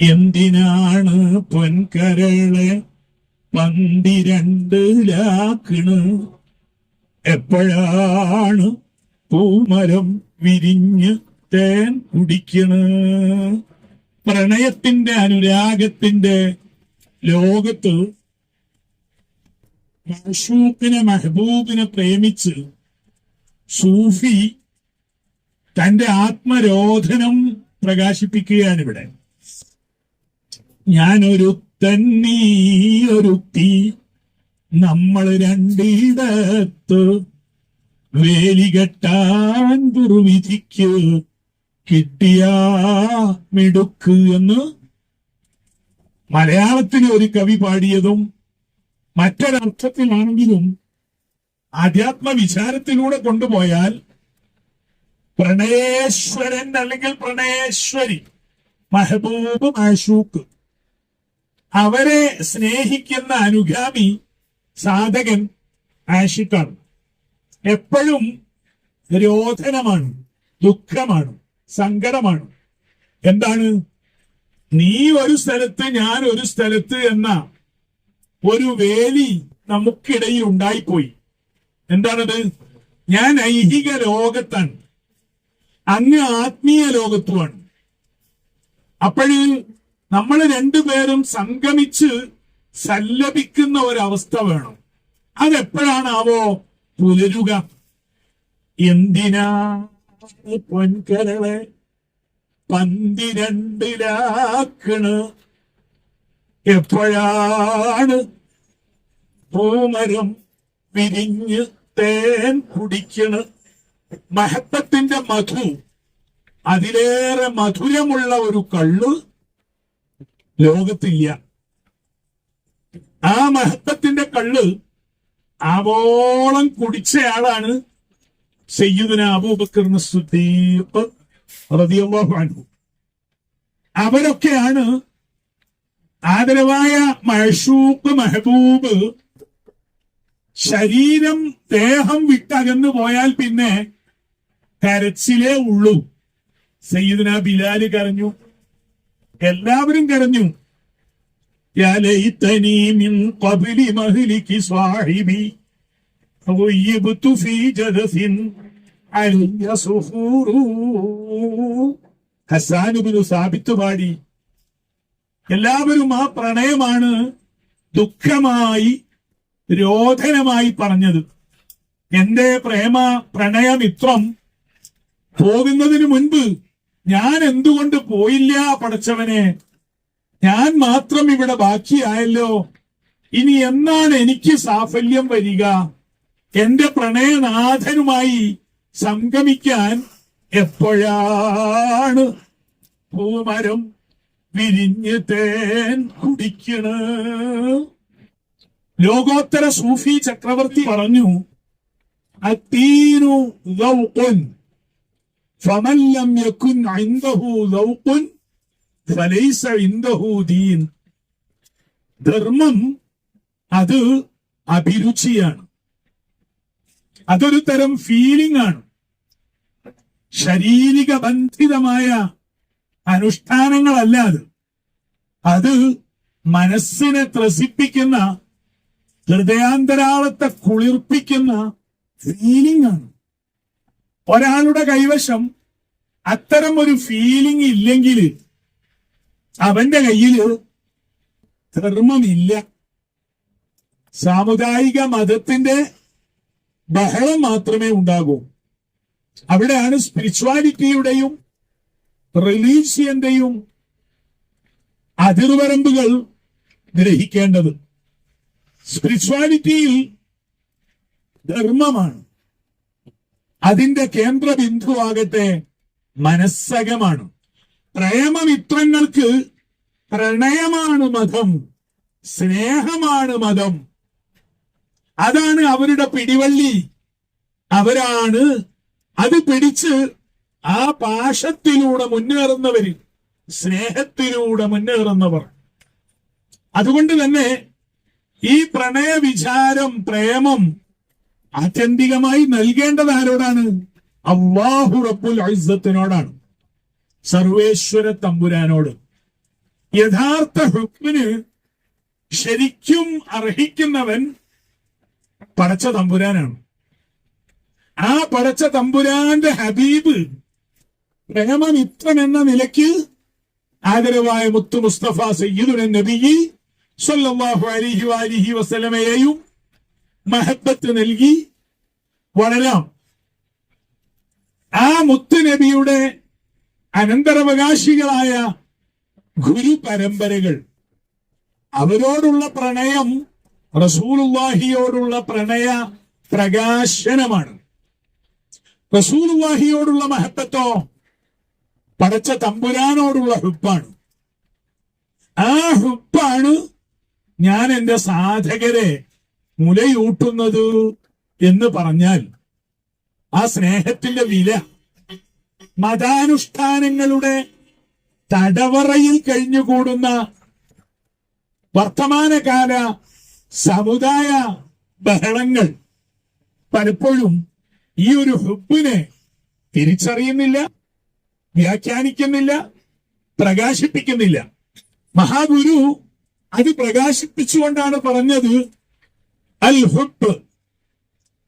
എന്തിനാണ് പൊൻകരളെ പന്തിരണ്ടിലാക്കണ്? എപ്പോഴാണ് പൂമരം വിരിഞ്ഞ് തേൻ കുടിക്കണ്? പ്രണയത്തിന്റെ അനുരാഗത്തിന്റെ ലോകത്ത് മഷൂക്കിനെ മെഹബൂബിനെ പ്രേമിച്ച് സൂഫി തന്റെ ആത്മരോധനം പ്രകാശിപ്പിക്കുകയാണ് ഇവിടെ. ഞാനൊരു തന്നീ തീ നമ്മൾ രണ്ടിടത്ത് വേലി കെട്ടാൻ ദുർവിധിക്ക് കിട്ടിയ മിടുക്ക് എന്ന് മലയാളത്തിൽ ഒരു കവി പാടിയതും മറ്റൊരർത്ഥത്തിലാണെങ്കിലും ആധ്യാത്മ വിചാരത്തിലൂടെ കൊണ്ടുപോയാൽ പ്രണയേശ്വരൻ അല്ലെങ്കിൽ പ്രണയേശ്വരി മെഹബൂബ് മാഷൂക്ക്. അവരെ സ്നേഹിക്കുന്ന അനുഗാമി സാധകൻ ആഷിക്കാണ് എപ്പോഴും രോധനമാണ് ദുഃഖമാണ് സങ്കടമാണ്. എന്താണ്? നീ ഒരു സ്ഥലത്ത് ഞാൻ ഒരു സ്ഥലത്ത് എന്ന ഒരു വേലി നമുക്കിടയിൽ ഉണ്ടായിപ്പോയി. എന്താണത്? ഞാൻ ഐഹിക ലോകത്താണ്. അങ്ങ് ആത്മീയ ലോകത്തുമാണ്. അപ്പോഴ് നമ്മൾ രണ്ടുപേരും സംഗമിച്ച് സല്ലപിക്കുന്ന ഒരവസ്ഥ വേണം. അതെപ്പോഴാണാവോ പുലരുക? എന്തിനാ പൊൻകരളെ പന്തിരണ്ടിലാക്കണ്? എപ്പോഴാണ് പൂമരം വിരിഞ്ഞ് തേൻ കുടിക്കണ്? മഹത്വത്തിന്റെ മധു. അതിലേറെ മധുരമുള്ള ഒരു കള്ള് ലോകത്തില്ല. ആ മഹത്വത്തിന്റെ കള്ള് ആവോളം കുടിച്ചയാളാണ് സയ്യിദുന അബൂബക്കറിന് സുദ്ദീഖ് അവരൊക്കെയാണ് ആദരവായ മഹഷൂബ് മെഹബൂബ് ശരീരം ദേഹം വിട്ടകന്നു പോയാൽ പിന്നെ കരച്ചിലേ ഉള്ളൂ. സയ്യിദിന ബിലാൽ കരഞ്ഞു. എല്ലാവരും കരഞ്ഞു. ഹസാനുബിനു എല്ലാവരും ആ പ്രണയമാണ് ദുഃഖമായി രോധനമായി പറഞ്ഞത്. എന്റെ പ്രേമ പ്രണയമിത്രം പോകുന്നതിന് മുൻപ് ഞാൻ എന്തുകൊണ്ട് പോയില്ല പടച്ചവനെ? ഞാൻ മാത്രം ഇവിടെ ബാക്കിയായല്ലോ. ഇനി എന്നാണ് എനിക്ക് സാഫല്യം വരിക? എന്റെ പ്രണയനാഥനുമായി സംഗമിക്കാൻ എപ്പോഴാണ് പൂമരം വിരിഞ്ഞ് തേൻ കുടിക്കണ്? ലോകോത്തര സൂഫി ചക്രവർത്തി പറഞ്ഞു അത്തീനു ഇൻദഹു ദീൻ ധർമ്മം അത് അഭിരുചിയാണ്. അതൊരു തരം ഫീലിംഗ് ആണ്. ശാരീരിക ബന്ധിതമായ അനുഷ്ഠാനങ്ങളല്ല അത്. അത് മനസ്സിനെ ത്രസിപ്പിക്കുന്ന ഹൃദയാന്തരാളത്തെ കുളിർപ്പിക്കുന്ന ഫീലിംഗ് ആണ്. ഒരാളുടെ കൈവശം അത്തരം ഒരു ഫീലിംഗ് ഇല്ലെങ്കിൽ അവന്റെ കയ്യിൽ ധർമ്മമില്ല സാമുദായിക മതത്തിന്റെ ബഹളം മാത്രമേ ഉണ്ടാകൂ. അവിടെയാണ് സ്പിരിച്വാലിറ്റിയുടെയും റിലീജിയന്റെയും അതിർവരമ്പുകൾ ഗ്രഹിക്കേണ്ടത്. സ്പിരിച്വാലിറ്റിയിൽ ധർമ്മമാണ്. അതിന്റെ കേന്ദ്ര ബിന്ദുവാകട്ടെ മനസ്സകമാണ്. പ്രേമമിത്രങ്ങൾക്ക് പ്രണയമാണ് മതം സ്നേഹമാണ് മതം. അതാണ് അവരുടെ പിടിവള്ളി. അവരാണ് അത് പിടിച്ച് ആ പാശത്തിലൂടെ മുന്നേറുന്നവർ സ്നേഹത്തിലൂടെ മുന്നേറുന്നവർ. അതുകൊണ്ട് തന്നെ ഈ പ്രണയ വിചാരം പ്രേമം ആത്യന്തികമായി നൽകേണ്ടത് ആരോടാണ്? അള്ളാഹു റബ്ബുൽ ഇസ്സത്തിനോടാണ്. സർവേശ്വര തമ്പുരാനോട്. യഥാർത്ഥ ഹുക്മിന് ശരിക്കും അർഹിക്കുന്നവൻ പടച്ച തമ്പുരാനാണ്. ആ പടച്ച തമ്പുരാന്റെ ഹബീബ് പ്രേമമിത്രം എന്ന നിലയ്ക്ക് ആദരവായ മുത്തു മുസ്തഫ സയ്യിദുന നബിയി സല്ലല്ലാഹു അലൈഹി വാലിഹി വസല്ലമയെയും മഹബത്ത് നൽകി വളരാം. ആ മുത്തുനബിയുടെ അനന്തരാവകാശികളായ ഗുരു പരമ്പരകൾ. അവരോടുള്ള പ്രണയം റസൂലുള്ളാഹിയോടുള്ള പ്രണയ പ്രകാശനമാണ്. റസൂലുള്ളാഹിയോടുള്ള മഹത്വത്തോ പടച്ച തമ്പുരാനോടുള്ള ഹുപ്പാണ് ആ ഹുപ്പാണ് ഞാൻ എന്റെ സാധകരെ മുലയൂട്ടുന്നത് എന്ന് പറഞ്ഞാൽ ആ സ്നേഹത്തിന്റെ വില. മതാനുഷ്ഠാനങ്ങളുടെ തടവറയിൽ കഴിഞ്ഞുകൂടുന്ന വർത്തമാനകാല സമുദായ ബഹളങ്ങൾ പലപ്പോഴും ഈ ഒരു ഹുബിനെ തിരിച്ചറിയുന്നില്ല വ്യാഖ്യാനിക്കുന്നില്ല പ്രകാശിപ്പിക്കുന്നില്ല. മഹാഗുരു അത് പ്രകാശിപ്പിച്ചുകൊണ്ടാണ് പറഞ്ഞത് അൽ ഹുബ്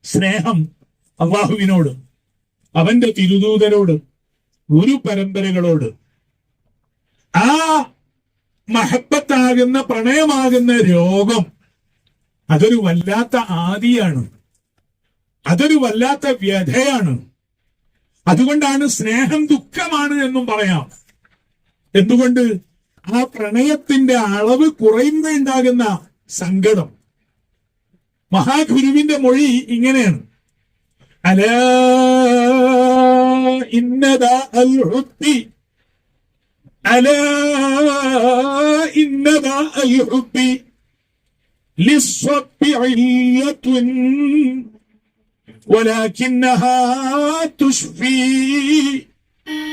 സ്നേഹം. അള്ളാഹുവിനോട് അവന്റെ തിരുദൂതരോട് ഗുരു പരമ്പരകളോട് ആ മഹബത്താകുന്ന പ്രണയമാകുന്ന രോഗം അതൊരു വല്ലാത്ത ആദിയാണ്. അതൊരു വല്ലാത്ത വ്യഥയാണ്. അതുകൊണ്ടാണ് സ്നേഹം ദുഃഖമാണ് എന്നും പറയാം. എന്തുകൊണ്ട്? ആ പ്രണയത്തിന്റെ അളവ് കുറയുന്നുണ്ടാകുന്ന സങ്കടം. മഹാഗുരുവിന്റെ മൊഴി ഇങ്ങനെയാണ്. അല ഇന്നദാ അൽ ഹുബ്ബി അല ഇന്നദാ അൽ ഹുബ്ബി للصب علة ولكنها تشفي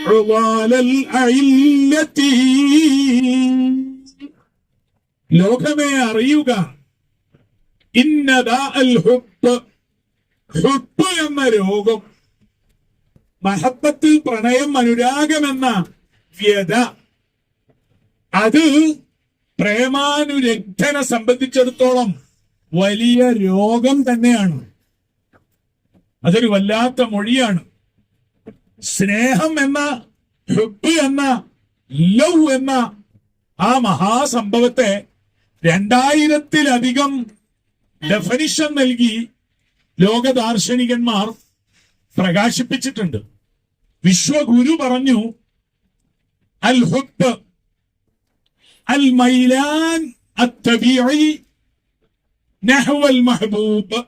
عضال الأعلة ലോകമേ അറിയുക ഇന്നദാ അൽ ഹുബ് ഹുബ് എന്ന രോഗം മഹത്വത്തിൽ പ്രണയം അനുരാഗം എന്ന വ്യത അത് പ്രേമാനുരക്തനെ സംബന്ധിച്ചിടത്തോളം വലിയ രോഗം തന്നെയാണ്. അതൊരു വല്ലാത്ത മൊഴിയാണ്. സ്നേഹം എന്ന ഹുബ് എന്ന ലവ് എന്ന ആ മഹാസംഭവത്തെ രണ്ടായിരത്തിലധികം ഡെഫനിഷൻ നൽകി ലോക ദാർശനികന്മാർ പ്രകാശിപ്പിച്ചിട്ടുണ്ട്. വിശ്വഗുരു പറഞ്ഞു അൽ ഹുബ് അൽ മൈലാൻ നഹ്വൽ മഹബൂബ്.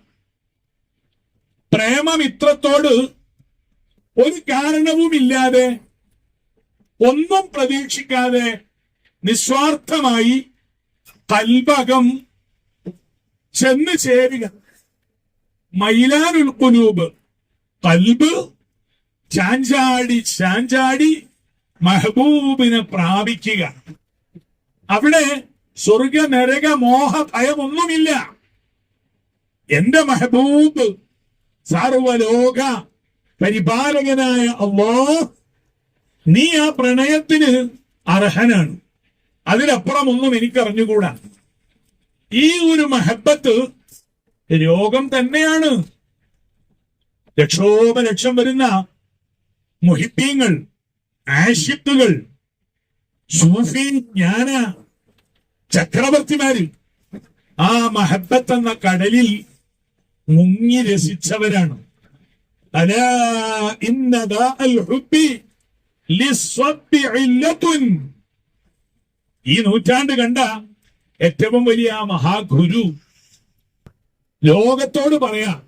പ്രേമം ഇത്രത്തോട് ഒരു കാരണവുമില്ലാതെ ഒന്നും പ്രതീക്ഷിക്കാതെ നിസ്വാർത്ഥമായി കൽപകം ചെന്ന് ചേരുക. മൈലാനുൽ കുലൂബ് കൽബ് ചാഞ്ചാടി ചാഞ്ചാടി മെഹബൂബിനെ പ്രാപിക്കുക. അവിടെ സ്വർഗ നരക മോഹ ഭയമൊന്നുമില്ല എന്റെ മെഹബൂബ് സർവലോക പരിപാലകനായ അള്ളോ നീ ആ പ്രണയത്തിന് അർഹനാണ്. അതിലപ്പുറമൊന്നും എനിക്കറിഞ്ഞുകൂടാ. ഈ ഒരു മഹബത്ത് രോഗം തന്നെയാണ് ലക്ഷോപലക്ഷം വരുന്ന മുഹിബീങ്ങൾ ആഷിത്തുകൾ സൂഫി ജ്ഞാന ചക്രവർത്തിമാരിൽ ആ മഹബത്ത് എന്ന കടലിൽ മുങ്ങി രസിച്ചവരാണ്. ഈ നൂറ്റാണ്ട് കണ്ട ഏറ്റവും വലിയ മഹാഗുരു ലോകത്തോട് പറയാം.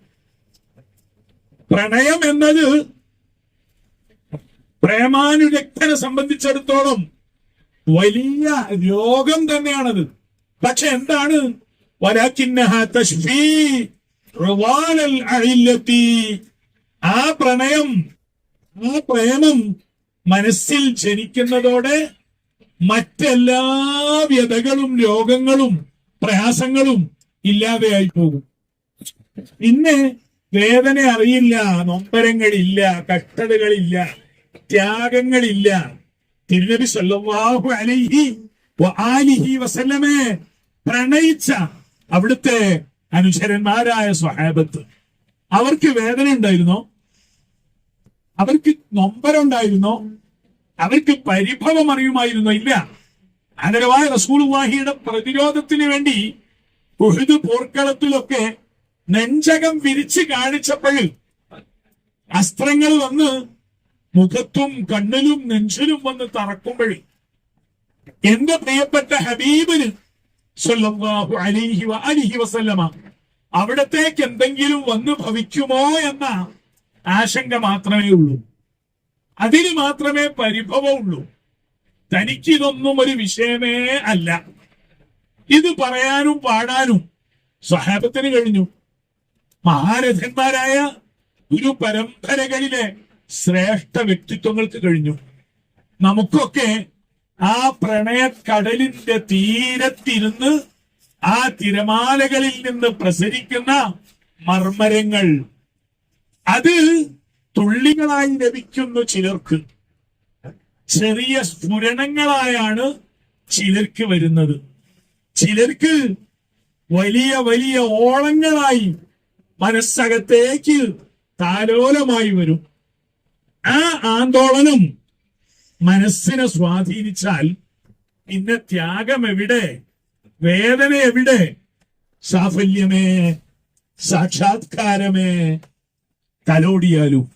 പ്രണയം എന്നത് പ്രേമാനുരക്തനെ സംബന്ധിച്ചിടത്തോളം വലിയ രോഗം തന്നെയാണത്. പക്ഷെ എന്താണ്. ആ പ്രണയം ആ പ്രേമം മനസ്സിൽ ജനിക്കുന്നതോടെ മറ്റെല്ലാ വ്യതകളും രോഗങ്ങളും പ്രയാസങ്ങളും ഇല്ലാതെയായി പോകും. ഇന്ന് വേദന അറിയില്ല നൊമ്പരങ്ങളില്ല കഷ്ടതകളില്ല ത്യാഗങ്ങളില്ല. തിരുനബി സല്ലല്ലാഹു അലൈഹി ആലിഹി വസല്ലമേ പ്രണയിച്ച അവിടുത്തെ അനുചരന്മാരായ സ്വഹാബത്ത്. അവർക്ക് വേദന ഉണ്ടായിരുന്നോ? അവർക്ക് നൊമ്പരുണ്ടായിരുന്നോ അവർക്ക് പരിഭവം അറിയുമായിരുന്നോ? ഇല്ല. ആദരവായ റസൂൽവാഹിയുടെ പ്രതിരോധത്തിന് വേണ്ടി ഉഹുദ് പോർക്കളത്തിലൊക്കെ നെഞ്ചകം വിരിച്ച് കാണിച്ചപ്പോൾ അസ്ത്രങ്ങൾ വന്ന് മുഖത്തും കണ്ണിലും നെഞ്ചിലും വന്ന് തറക്കുമ്പോൾ എന്റെ പ്രിയപ്പെട്ട ഹബീബിന് അലൈഹി അലിഹി വസല്ലമ അവിടത്തേക്ക് എന്തെങ്കിലും വന്ന് ഭവിക്കുമോ എന്ന ആശങ്ക മാത്രമേ ഉള്ളൂ. അതിന് മാത്രമേ പരിഭവമുള്ളൂ തനിക്കിതൊന്നും ഒരു വിഷയമേ അല്ല. ഇത് പറയാനും പാടാനും സഹാബത്തിന് കഴിഞ്ഞു. മഹാരഥന്മാരായ ഒരു പരമ്പരകളിലെ ശ്രേഷ്ഠ വ്യക്തിത്വങ്ങൾക്ക് കഴിഞ്ഞു. നമുക്കൊക്കെ ആ പ്രണയ പ്രണയക്കടലിന്റെ തീരത്തിരുന്ന് ആ തിരമാലകളിൽ നിന്ന് പ്രസരിക്കുന്ന മർമരങ്ങൾ അത് തുള്ളികളായി ലഭിക്കുന്നു ചിലർക്ക്. ചെറിയ സ്ഫുരണങ്ങളായാണ് ചിലർക്ക് വരുന്നത്. ചിലർക്ക് വലിയ വലിയ ഓളങ്ങളായി മനസ്സകത്തേക്ക് താരോലമായി വരും. ആ ആന്തോളനം മനസ്സിനെ സ്വാധീനിച്ചാൽ പിന്നെ ത്യാഗം എവിടെ? വേദന എവിടെ? സാഫല്യമേ സാക്ഷാത്കാരമേ തലോടിയാലും.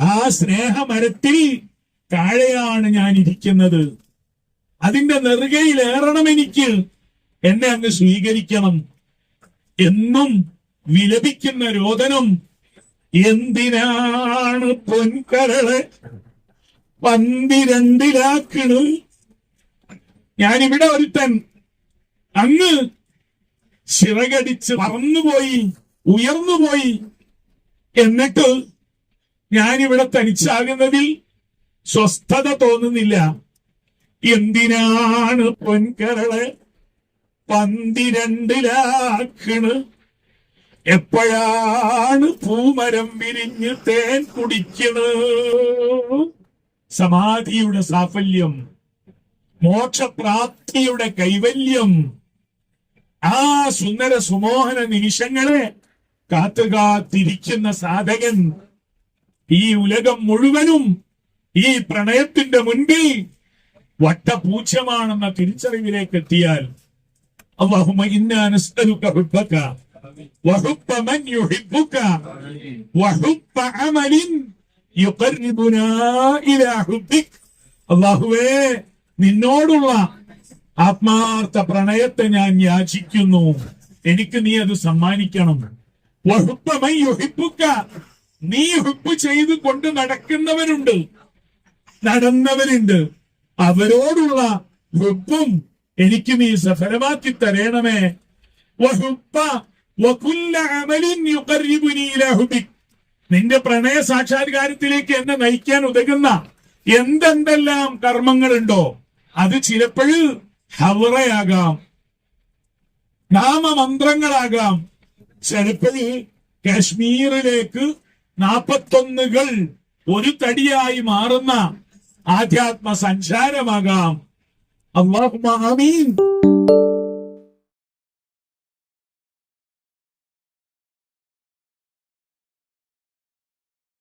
ആ സ്നേഹമരത്തിൽ താഴെയാണ് ഞാൻ ഇരിക്കുന്നത്. അതിന്റെ നെറുകയിലേറണം എനിക്ക്. എന്നെ അങ്ങ് സ്വീകരിക്കണം. എന്നും വിലപിക്കുന്ന രോദനം എന്തിനാണ് പൊൻകരളെ? പന്തിരണ്ടിലാക്കണ്. ഞാനിവിടെ ഒരുത്തൻ. അങ്ങ് ചിറകടിച്ച് പറന്നുപോയി ഉയർന്നുപോയി. എന്നിട്ട് ഞാനിവിടെ തനിച്ചാകുന്നതിൽ സ്വസ്ഥത തോന്നുന്നില്ല. എന്തിനാണ് പൊൻകരളെ പന്തിരണ്ടിലാക്കണ്? എപ്പോഴാണ് പൂമരം വിരിഞ്ഞ് തേൻ കുടിക്കണ് സമാധിയുടെ സാഫല്യം മോക്ഷപ്രാപ്തിയുടെ കൈവല്യം. ആ സുന്ദര സുമോഹന നിമിഷങ്ങളെ കാത്തുകാത്തിരിക്കുന്ന സാധകൻ ഈ ഉലകം മുഴുവനും ഈ പ്രണയത്തിന്റെ മുൻപിൽ വട്ടപൂച്യമാണെന്ന തിരിച്ചറിവിലേക്ക് എത്തിയാൽ അള്ളാഹുമ ഇന്നാനുസ്തരുക്ക وحب من يحبك وحب عمل يقربنا إلى حبك അള്ളാഹുവേ നിന്നോടുള്ള ആത്മാർത്ഥ പ്രണയത്തെ ഞാൻ യാചിക്കുന്നു എനിക്ക് നീ അത് സമ്മാനിക്കണം വഹുബ്ബ മൻ യുഹിബ്ബുക. നീ ഹുബ് ചെയ്ത് കൊണ്ട് നടക്കുന്നവരുണ്ട് നടന്നവരുണ്ട് അവരോടുള്ള ഹുബും എനിക്ക് നീ സഫലമാക്കി തരേണമേ വഹുബ്ബ നിന്റെ പ്രണയ സാക്ഷാത്കാരത്തിലേക്ക് എന്നെ നയിക്കാൻ ഉതകുന്ന എന്തെന്തെല്ലാം കർമ്മങ്ങളുണ്ടോ അത് ചിലപ്പോഴും ഹവറയാകാം നാമമന്ത്രങ്ങളാകാം. ചിലപ്പോഴ് കാശ്മീരിലേക്ക് നാപ്പത്തൊന്നുകൾ ഒരു തടിയായി മാറുന്ന ആധ്യാത്മ സഞ്ചാരമാകാം അള്ളാഹു ആമീൻ.